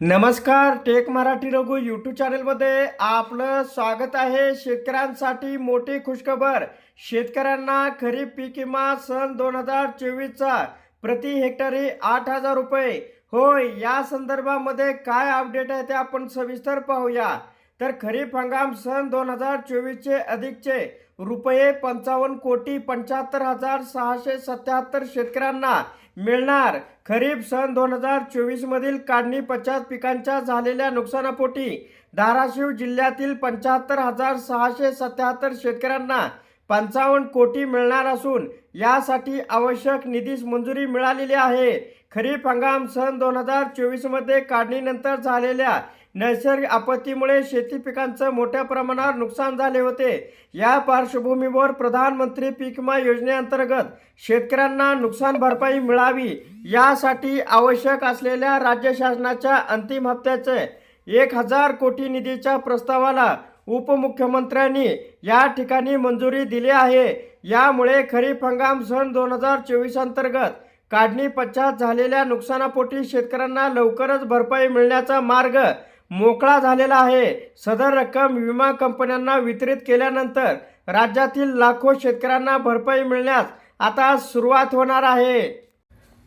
नमस्कार take Marathi Raghu YouTube चॅनलमध्ये आपलं स्वागत आहे. शेतकऱ्यांसाठी मोठी खुशखबर. शेतकऱ्यांना खरीप पीक विमा सन दोन हजार चोवीसचा प्रति हेक्टरी आठ हजार रुपये. होय या संदर्भामध्ये काय अपडेट आहे ते आपण सविस्तर पाहूया. तर खरीप हंगाम सन दोन हजार चोवीसचे अधिकचे रुपये पंचावन्न कोटी पंच्याहत्तर हजार सहाशे सत्याहत्तर शेतकऱ्यांना मिळणार. खरीप सन दोन हजार चोवीस मधील काढणी पश्चात पिकांच्या झालेल्या नुकसानापोटी धाराशिव जिल्ह्यातील पंच्याहत्तर हजार सहाशे सत्याहत्तर शेतकऱ्यांना पंचावन्न कोटी मिळणार असून यासाठी आवश्यक निधीस मंजुरी मिळालेली आहे. खरीप हंगाम सन दोन हजार चोवीसमध्ये काढणीनंतर झालेल्या नैसर्गिक आपत्तीमुळे शेती पिकांचं मोठ्या प्रमाणावर नुकसान झाले होते. या पार्श्वभूमीवर प्रधानमंत्री पीक विमा योजनेअंतर्गत शेतकऱ्यांना नुकसान भरपाई मिळावी यासाठी आवश्यक असलेल्या राज्य शासनाच्या अंतिम हप्त्याचे एक हजार कोटी निधीच्या प्रस्तावाला उपमुख्यमंत्र्यांनी या ठिकाणी मंजुरी दिली आहे. यामुळे खरीप हंगाम सन दोन हजार चोवीस अंतर्गत काढणी पश्चात झालेल्या नुकसानापोटी शेतकऱ्यांना लवकरच भरपाई मिळण्याचा मार्ग मोकळा झालेला आहे. सदर रक्कम विमा कंपन्यांना वितरित केल्यानंतर राज्यातील लाखो शेतकऱ्यांना भरपाई मिळण्यास आता सुरुवात होणार आहे.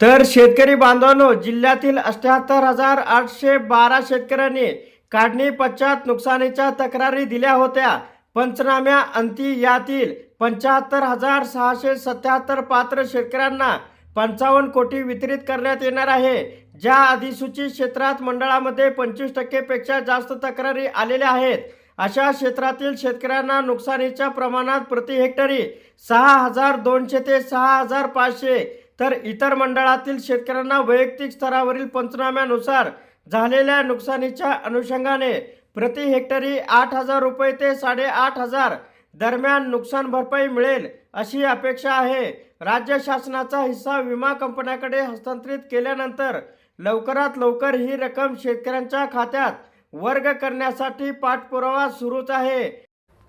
तर शेतकरी बांधवांनो जिल्ह्यातील अठ्याहत्तर हजार आठशे बारा शेतकऱ्यांनी काढणी पश्चात नुकसानीच्या तक्रारी दिल्या होत्या. पंचनाम्या अंती यातील पंच्याहत्तर हजार सहाशे सत्याहत्तर पात्र शेतकऱ्यांना पंचावन्न कोटी वितरित करण्यात येणार आहे. ज्या अधिसूचित क्षेत्रात मंडळामध्ये पंचवीस टक्केपेक्षा जास्त तक्रारी आलेल्या आहेत अशा क्षेत्रातील शेतकऱ्यांना नुकसानीच्या प्रमाणात प्रति हेक्टरी सहा हजार दोनशे ते सहा हजार पाचशे तर इतर मंडळातील शेतकऱ्यांना वैयक्तिक स्तरावरील पंचनाम्यानुसार झालेल्या नुकसानीच्या अनुषंगाने प्रति हेक्टरी आठ हजार रुपये ते साडेआठ हजार दरम्यान नुकसान भरपाई मिळेल अशी अपेक्षा आहे. राज्य शासनाचा हिस्सा विमा कंपन्याकडे हस्तांतरित केल्यानंतर लवकरात लवकर ही रक्कम शेतकऱ्यांच्या खात्यात वर्ग करण्यासाठी पाठपुरावा सुरूच आहे.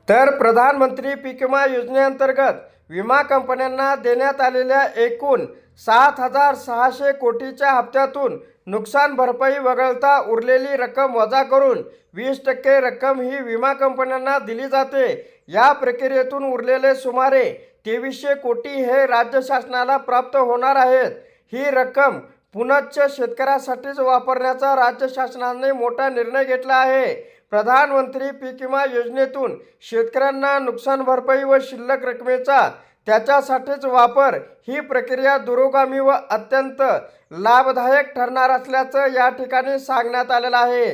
तर प्रधानमंत्री पीक विमा योजनेअंतर्गत विमा कंपन्यांना देण्यात आलेल्या एकूण सात हजार सहाशे कोटीच्या हप्त्यातून नुकसान भरपाई वगळता उरलेली रक्कम वजा करून वीस टक्के रक्कम ही विमा कंपन्यांना दिली जाते. या प्रक्रियेतून उरलेले सुमारे तेवीसशे कोटी हे राज्य शासनाला प्राप्त होणार आहेत. ही रक्कम पुनश्च शेतकऱ्यासाठीच वापरण्याचा राज्य शासनाने मोठा निर्णय घेतला आहे. प्रधानमंत्री पीक विमा योजनेतून शेतकऱ्यांना नुकसान भरपाई व शिल्लक रकमेचा त्याच्यासाठीच वापर ही प्रक्रिया दुरोगामी व अत्यंत लाभदायक ठरणार असल्याचं या ठिकाणी सांगण्यात आलेलं आहे.